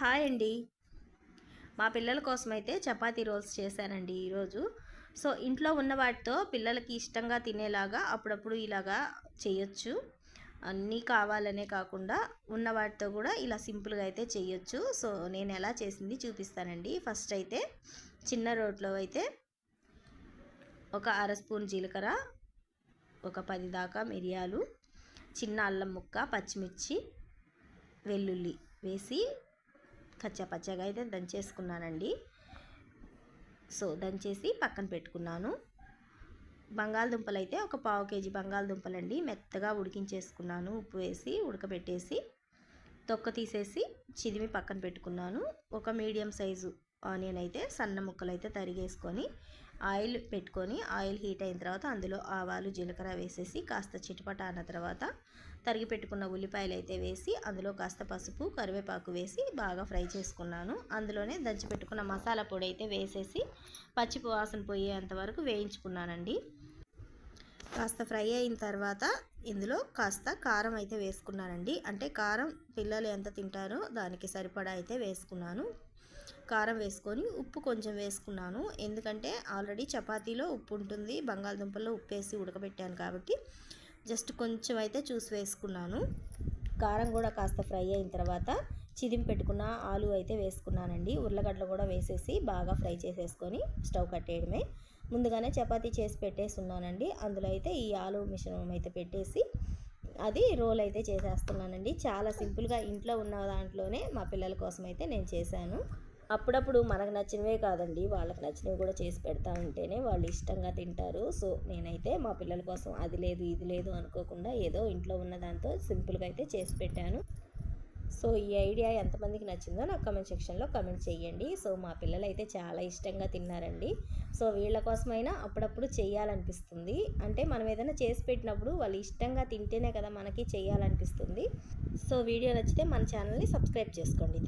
Hi అండి. మా పిల్లల కోసం అయితే చపాతీ రోల్స్ చేశానండి ఈరోజు. సో ఇంట్లో ఉన్న వాటితో పిల్లలకి ఇష్టంగా తినేలాగా అప్పుడప్పుడు ఇలాగా చేయొచ్చు. అన్నీ కావాలనే కాకుండా ఉన్న వాటితో కూడా ఇలా సింపుల్గా అయితే చేయొచ్చు. సో నేను ఎలా చేసింది చూపిస్తానండి. ఫస్ట్ అయితే చిన్న రోట్లో అయితే ఒక అర స్పూన్ జీలకర్ర ఒక పది దాకా మిరియాలు చిన్న అల్లం ముక్క పచ్చిమిర్చి వెల్లుల్లి వేసి కచ్చపచ్చగా అయితే దంచేసుకున్నానండి. సో దంచేసి పక్కన పెట్టుకున్నాను. బంగాళదుంపలు అయితే ఒక పావు కేజీ బంగాళదుంపలు అండి మెత్తగా ఉడికించేసుకున్నాను. ఉప్పు వేసి ఉడకబెట్టేసి తొక్క తీసేసి చిదిమి పక్కన పెట్టుకున్నాను. ఒక మీడియం సైజు ఆనియన్ అయితే సన్న ముక్కలు అయితే తరిగేసుకొని ఆయిల్ పెట్టుకొని ఆయిల్ హీట్ అయిన తర్వాత అందులో ఆవాలు జీలకర్ర వేసేసి కాస్త చిటపట అన్న తర్వాత తరిగి పెట్టుకున్న ఉల్లిపాయలు అయితే వేసి అందులో కాస్త పసుపు కరివేపాకు వేసి బాగా ఫ్రై చేసుకున్నాను. అందులోనే దంచి పెట్టుకున్న మసాలా పొడి అయితే వేసేసి పచ్చి వాసన పోయేంత వరకు వేయించుకున్నానండి. కాస్త ఫ్రై అయిన తర్వాత ఇందులో కాస్త కారం అయితే వేసుకున్నానండి. అంటే కారం పిల్లలు ఎంత తింటారో దానికి సరిపడా అయితే వేసుకున్నాను. కారం వేసుకొని ఉప్పు కొంచెం వేసుకున్నాను. ఎందుకంటే ఆల్రెడీ చపాతీలో ఉప్పు ఉంటుంది. బంగాళదుంపల్లో ఉప్పు వేసి ఉడకబెట్టాను కాబట్టి జస్ట్ కొంచెం అయితే చూసి వేసుకున్నాను. కారం కూడా కాస్త ఫ్రై అయిన తర్వాత చిదిం పెట్టుకున్న ఆలు అయితే వేసుకున్నానండి. ఉర్లగడ్డలు కూడా వేసేసి బాగా ఫ్రై చేసేసుకొని స్టవ్ కట్టేయడమే. ముందుగానే చపాతీ చేసి పెట్టేసి ఉన్నానండి అందులో అయితే ఈ ఆలు మిశ్రమం అయితే పెట్టేసి అది రోల్ అయితే చేసేస్తున్నానండి. చాలా సింపుల్గా ఇంట్లో ఉన్న దాంట్లోనే మా పిల్లల కోసం అయితే నేను చేశాను. అప్పుడప్పుడు మనకు నచ్చినవే కాదండి. వాళ్ళకి నచ్చినవి కూడా చేసి పెడతా ఉంటేనే వాళ్ళు ఇష్టంగా తింటారు. సో నేనైతే మా పిల్లల కోసం అది లేదు ఇది లేదు అనుకోకుండా ఏదో ఇంట్లో ఉన్న దాంతో సింపుల్గా అయితే చేసి పెట్టాను. సో ఈ ఐడియా ఎంతమందికి నచ్చిందో నాకు కమెంట్ సెక్షన్లో కమెంట్ చేయండి సో మా పిల్లలు అయితే చాలా ఇష్టంగా తిన్నారండి. సో వీళ్ళ కోసమైనా అప్పుడప్పుడు చేయాలనిపిస్తుంది అంటే మనం ఏదైనా చేసి పెట్టినప్పుడు వాళ్ళు ఇష్టంగా తింటేనే కదా మనకి చేయాలనిపిస్తుంది సో వీడియో నచ్చితే మన ఛానల్ని సబ్స్క్రైబ్ చేసుకోండి.